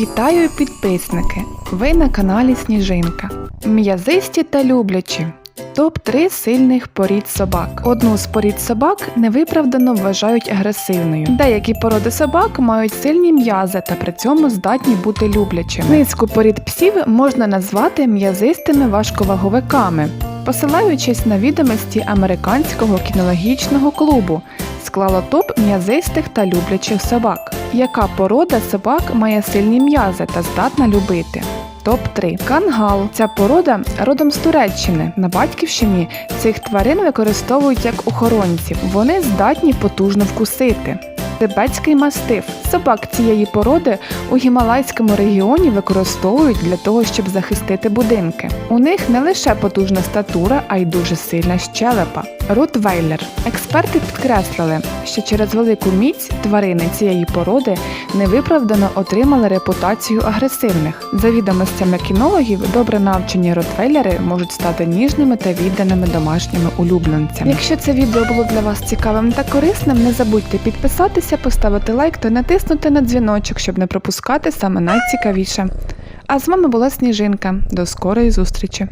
Вітаю підписники! Ви на каналі Сніжинка. М'язисті та люблячі. Топ-3 сильних порід собак. Одну з порід собак невиправдано вважають агресивною. Деякі породи собак мають сильні м'язи та при цьому здатні бути люблячими. Низку порід псів можна назвати м'язистими важковаговиками, посилаючись на відомості американського кінологічного клубу, склало топ м'язистих та люблячих собак. Яка порода собак має сильні м'язи та здатна любити? Топ-3. Кангал. Ця порода родом з Туреччини. На батьківщині цих тварин використовують як охоронців. Вони здатні потужно вкусити. Тибетський мастиф. Собак цієї породи у гімалайському регіоні використовують для того, щоб захистити будинки. У них не лише потужна статура, а й дуже сильна щелепа. Ротвейлер. Експерти підкреслили, що через велику міць тварини цієї породи невиправдано отримали репутацію агресивних. За відомостями кінологів, добре навчені ротвейлери можуть стати ніжними та відданими домашніми улюбленцями. Якщо це відео було для вас цікавим та корисним, не забудьте підписатися, поставити лайк та натиснути на дзвіночок, щоб не пропускати саме найцікавіше. А з вами була Сніжинка. До скорої зустрічі!